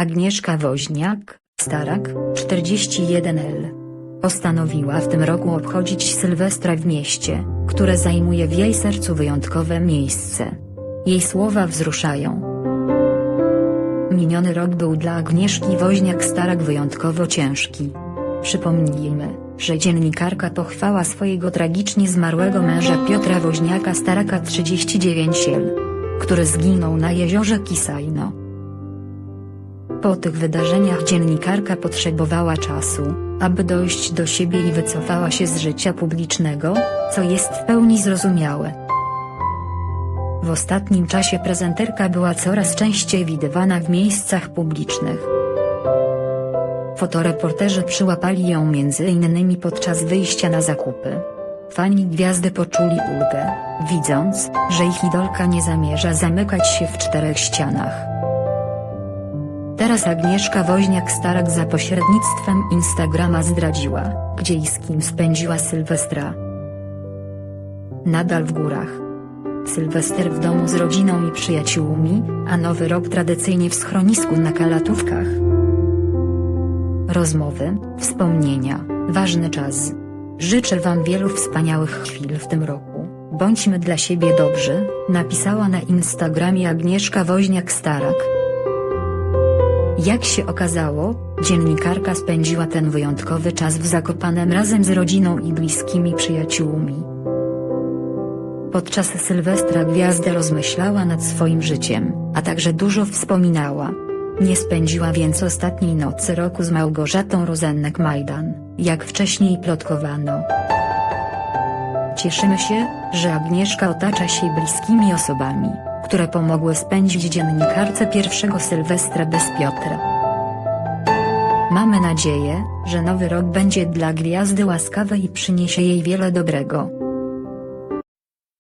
Agnieszka Woźniak, Starak, 41L. Postanowiła w tym roku obchodzić Sylwestra w mieście, które zajmuje w jej sercu wyjątkowe miejsce. Jej słowa wzruszają. Miniony rok był dla Agnieszki Woźniak-Starak wyjątkowo ciężki. Przypomnijmy, że dziennikarka pochwała swojego tragicznie zmarłego męża Piotra Woźniaka-Staraka 39 l który zginął na jeziorze Kisajno. Po tych wydarzeniach dziennikarka potrzebowała czasu, aby dojść do siebie i wycofała się z życia publicznego, co jest w pełni zrozumiałe. W ostatnim czasie prezenterka była coraz częściej widywana w miejscach publicznych. Fotoreporterzy przyłapali ją m.in. podczas wyjścia na zakupy. Fani gwiazdy poczuli ulgę, widząc, że ich idolka nie zamierza zamykać się w czterech ścianach. Teraz Agnieszka Woźniak-Starak za pośrednictwem Instagrama zdradziła, gdzie i z kim spędziła Sylwestra. Nadal w górach. Sylwester w domu z rodziną i przyjaciółmi, a nowy rok tradycyjnie w schronisku na Kalatówkach. Rozmowy, wspomnienia, ważny czas. Życzę Wam wielu wspaniałych chwil w tym roku. Bądźmy dla siebie dobrzy, napisała na Instagramie Agnieszka Woźniak-Starak. Jak się okazało, dziennikarka spędziła ten wyjątkowy czas w Zakopanem razem z rodziną i bliskimi przyjaciółmi. Podczas Sylwestra gwiazda rozmyślała nad swoim życiem, a także dużo wspominała. Nie spędziła więc ostatniej nocy roku z Małgorzatą Rozennek-Majdan, jak wcześniej plotkowano. Cieszymy się, że Agnieszka otacza się bliskimi osobami, które pomogły spędzić dziennikarce pierwszego Sylwestra bez Piotra. Mamy nadzieję, że nowy rok będzie dla gwiazdy łaskawy i przyniesie jej wiele dobrego.